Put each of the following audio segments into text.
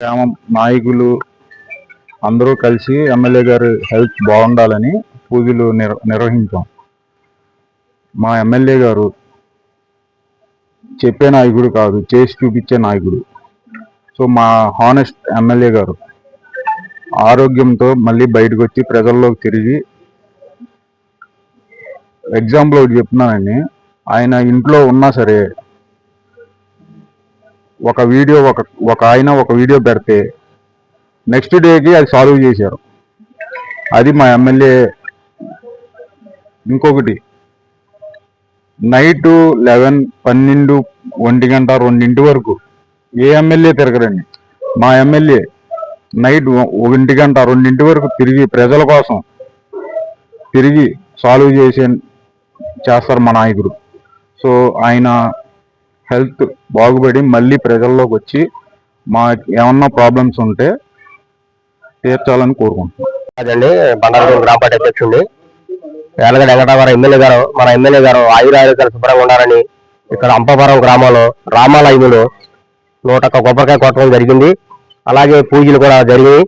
గ్రామ నాయకులు అందరూ కలిసి ఎమ్మెల్యే గారి హెల్త్ బాగుండాలని పూజలు నిర్ నిర్వహించాం. మా ఎమ్మెల్యే గారు చెప్పే నాయకుడు కాదు చేసి చూపించే నాయకుడు. సో మా హానెస్ట్ ఎమ్మెల్యే గారు ఆరోగ్యంతో మళ్ళీ బయటకు వచ్చి ప్రజల్లోకి తిరిగి ఎగ్జాంపుల్ ఒకటి చెప్తున్నానండి. ఆయన ఇంట్లో ఉన్నా సరే ఒక వీడియో ఒక ఒక ఆయన ఒక వీడియో పెడితే నెక్స్ట్ డేకి అది సాల్వ్ చేశారు. అది మా ఎమ్మెల్యే ఇంకొకటి. నైట్ లెవెన్ పన్నెండు ఒంటి గంట రెండింటి వరకు ఏ ఎమ్మెల్యే తిరగరండి? మా ఎమ్మెల్యే నైట్ ఒంటి గంట రెండింటి వరకు తిరిగి ప్రజల కోసం తిరిగి సాల్వ్ చేసే చేస్తారు మా నాయకుడు. సో ఆయన హెల్త్ బాగుపడి మళ్ళీ ప్రజల్లోకి వచ్చి మా ఏమన్నా ప్రాబ్లమ్స్ ఉంటే తీర్చాలని కోరుకుంటున్నాం. అదండి బండారు గ్రామ పార్టీ అధ్యక్షుడిని. వేలగడ వెంకటరామారావు ఎమ్మెల్యే గారు మన ఎమ్మెల్యే గారు ఆయుర ఆరోగ్యాలు శుభ్రంగా ఉండాలని ఇక్కడ అంపవరం గ్రామంలో రామాలయములో నూట ఒక్క కొబ్బరికాయ కొట్టడం జరిగింది. అలాగే పూజలు కూడా జరిగాయి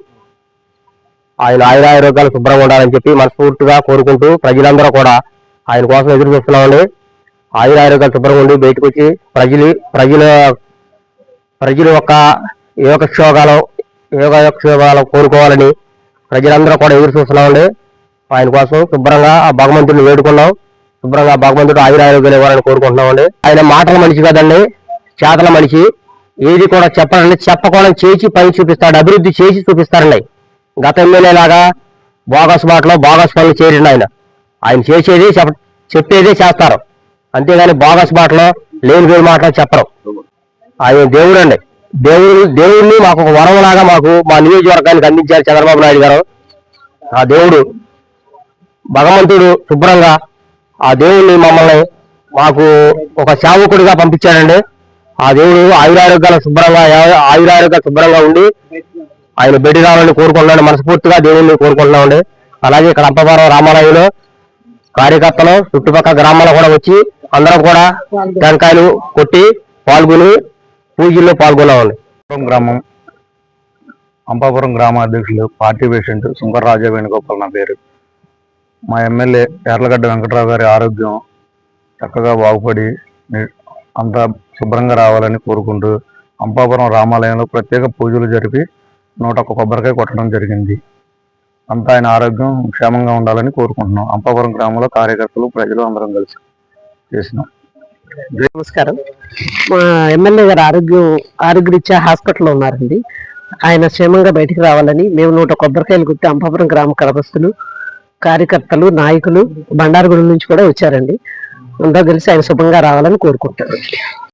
ఆయన ఆయుర ఆరోగ్యాలు శుభ్రంగా ఉండాలని చెప్పి మనస్ఫూర్తిగా కోరుకుంటూ ప్రజలందరూ కూడా ఆయన కోసం ఎదురు చూస్తున్నామండి. ఆయుర ఆరోగ్యాలు శుభ్రంగా ఉండి బయటకు వచ్చి ప్రజలు ప్రజల ప్రజల యొక్క యోగక్షోగాలు యోగక్షోగాలు కోరుకోవాలని ప్రజలందరూ కూడా ఎదురు చూస్తున్నామండి ఆయన కోసం శుభ్రంగా ఆ భగవంతుడిని వేడుకున్నాం. శుభ్రంగా భగవంతుడు భగవంతుడు ఆయురారోగ్యాలు ఇవ్వాలని కోరుకుంటున్నామండి ఆయన మాటల మనిషి కదండి చేతల మనిషి. ఏది కూడా చెప్పాలంటే చెప్పకుండా చేసి పని చూపిస్తాడు అభివృద్ధి చేసి చూపిస్తారండి. గత ఎమ్మెల్యేలాగా బోగస్ బాటలో బోగస్ పనులు చేరిండు ఆయన. ఆయన చేసేది చెప్ప- చెప్పేదే చేస్తారు. అంతేగాని బోగస్ మాటలో లేని వేరు మాటలు చెప్పరు. ఆయన దేవుడు అండి. దేవుడు దేవుడిని మాకు ఒక వరంలాగా మాకు మా నియోజకవర్గానికి అందించారు చంద్రబాబు నాయుడు గారు. ఆ దేవుడు భగవంతుడు శుభ్రంగా ఆ దేవుడిని మమ్మల్ని మాకు ఒక సేవకుడిగా పంపించాడండి. ఆ దేవుడు ఆయురారోగ్యాలు శుభ్రంగా ఆయురారోగ్యాలు శుభ్రంగా ఉండి ఆయన బెడి రావాలని కోరుకుంటున్నాను మనస్ఫూర్తిగా దేవుడిని కోరుకుంటున్నామండి. అలాగే ఇక్కడ అంపవరం రామాలయంలో కార్యకర్తలు చుట్టుపక్కల గ్రామాలు కూడా వచ్చి అందరం కూడా టెంకాయలు కొట్టి పాల్గొని పూజల్లో పాల్గొన్నామండి అంపాపురం గ్రామం అంపాపురం గ్రామ అధ్యక్షులు పార్టీ పేషెంట్ శంకర్ రాజా వేణుగోపాల్ నా పేరు. మా ఎమ్మెల్యే ఎర్లగడ్డ వెంకట్రావు గారి ఆరోగ్యం చక్కగా బాగుపడి అంతా శుభ్రంగా రావాలని కోరుకుంటూ అంపాపురం రామాలయంలో ప్రత్యేక పూజలు జరిపి నూట ఒక్క కొబ్బరికాయ కొట్టడం జరిగింది. అంతా ఆయన ఆరోగ్యం క్షేమంగా ఉండాలని కోరుకుంటున్నాం. అంపాపురం గ్రామంలో కార్యకర్తలు ప్రజలు అందరం కలిసి. చేసినాం. నమస్కారం. మా ఎమ్మెల్యే గారు ఆరోగ్యం ఆరోగ్యరీత్యా హాస్పిటల్లో ఉన్నారండి. ఆయన క్షేమంగా బయటికి రావాలని మేము నూట కొబ్బరికాయలు గుర్తి అంపాపురం గ్రామ కలపస్తులు కార్యకర్తలు నాయకులు బండారుగుడి నుంచి కూడా వచ్చారండి. అందరూ కలిసి ఆయన శుభంగా రావాలని కోరుకుంటారు